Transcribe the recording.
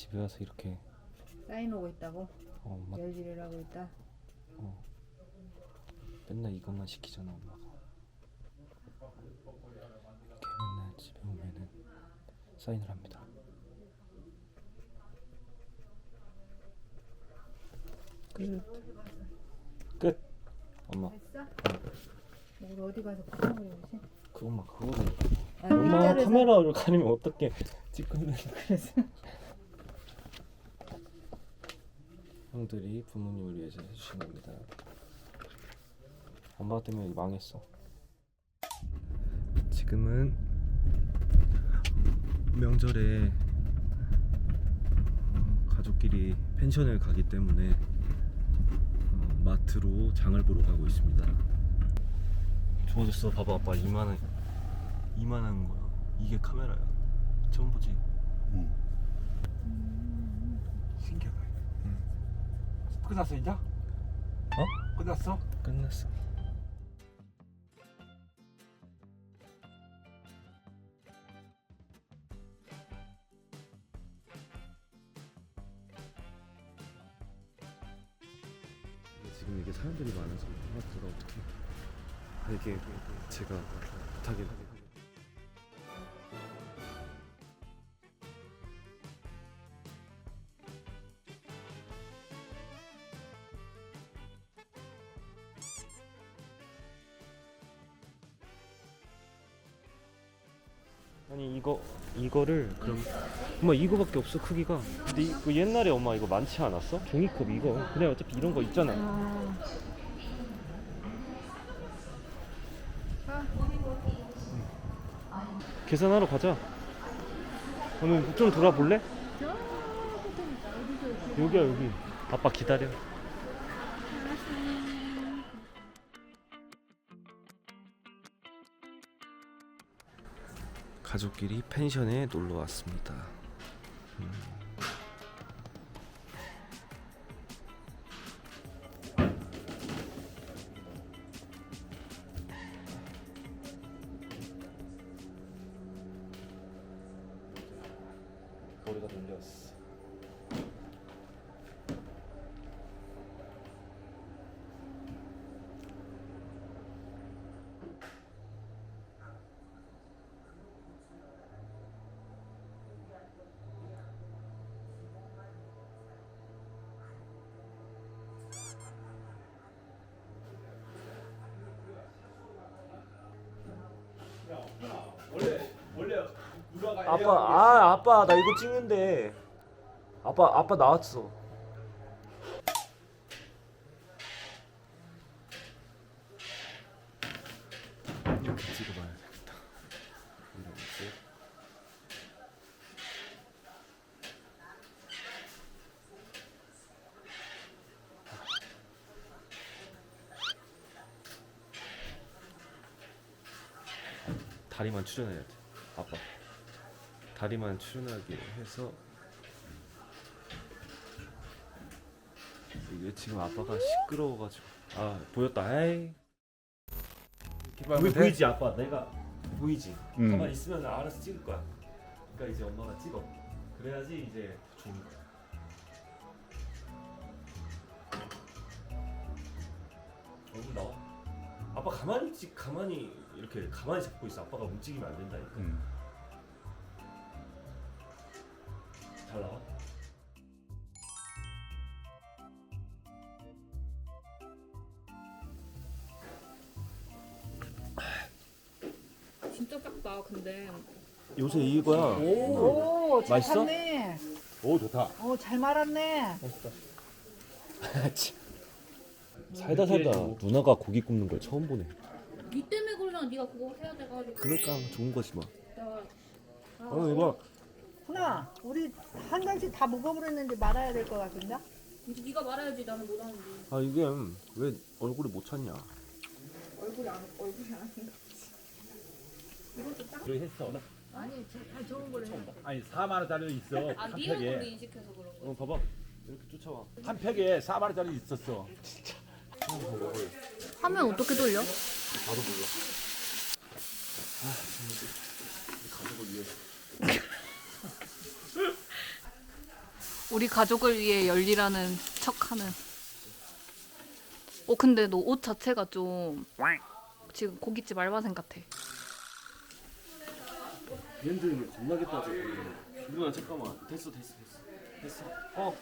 집에 와서 이렇게 사인 오고 있다고? 어, 막 열일을 하고 있다. 어. 맨날 이것만 시키잖아 엄마가 이렇게 맨날 집에 오면은 사인을 합니다 끝 끝! 엄마 됐어? 뭘 어디 가서 파는 거지? 그것만 그거를 아, 일자로 카메라를 가리면 어떻게 찍고 있는 그래서 형들이 부모님을 위해서 해주신 겁니다. 엄마 때문에 망했어. 지금은 명절에 어, 가족끼리 펜션을 가기 때문에 어, 마트로 장을 보러 가고 있습니다. 좋아졌어. 봐봐 아빠. 이만한 이만한 거야. 이게 카메라야. 처음 보지? 신기하다. 응. 끝났어 이제? 어? 끝났어? 끝났어 지금 이게 사람들이 많아서 토마토가 어떻게 아, 이게 제가 못하게 아니 이거 이거를 그럼 엄마 이거밖에 없어 크기가. 근데 이, 그 옛날에 엄마 이거 많지 않았어? 종이컵 이거. 그냥 어차피 이런 거 있잖아. 계산하러 가자. 오늘 좀 돌아볼래? 여기야 여기. 아빠 기다려 가족끼리 펜션에 놀러 왔습니다. 음. 머리가 눌렸어. 아빠 아 아빠 나 이거 찍는데. 아빠 아빠 나왔어. 이렇게 찍어봐야 되겠다. 이렇게 다리만 출연해야 돼. 아빠 다리만 출연하게 해서 이게 지금 아빠가 시끄러워가지고. 아 보였다. 에이. 왜 보이지 아빠? 내가 보이지? 음. 가만 있으면 알아서 찍을 거야. 그러니까 이제 엄마가 찍어. 그래야지 이제 좋은 거야. 얼굴 나와. 아빠 가만히 찍 가만히 이렇게 가만히 잡고 있어. 아빠가 움직이면 안 된다니까. 음. 작다 근데. 요새 이거야? 오, 잘 맛있어? 탔네. 오 좋다. 오, 잘 말았네. 살다 살다 누나가 고기 굽는 걸 처음 보네. 니 때문에 그러잖아 네가 그거 해야 돼가지고. 그러니까 좋은 거지 뭐. 내가 어, 이거. 훈아, 우리 한 장씩 다 먹어버렸는데 말아야 될 것 같은데? 이제 네가 말해야지 나는 못하는데. 아 이게 왜 얼굴이 못 찾냐? 얼굴이 안 얼굴이 안 이것도 딱 그래 했어. 아니 잘 좋은 걸로 해. 아니 4만 원짜리 있어. 아네 한 얼굴로 팩에 인식해서 그런 거어 봐봐 이렇게 쫓아와 한 팩에 4만 원짜리 있었어. 화면 어떻게 돌려? 나도 몰라 아 우리 가족을 위해 열리라는 척하는. 어 근데 너 옷 자체가 좀 지금 고깃집 알바생 같아. 렌즈는 겁나게 따져. 누나 잠깐만. 됐어 됐어 됐어. 됐어. 어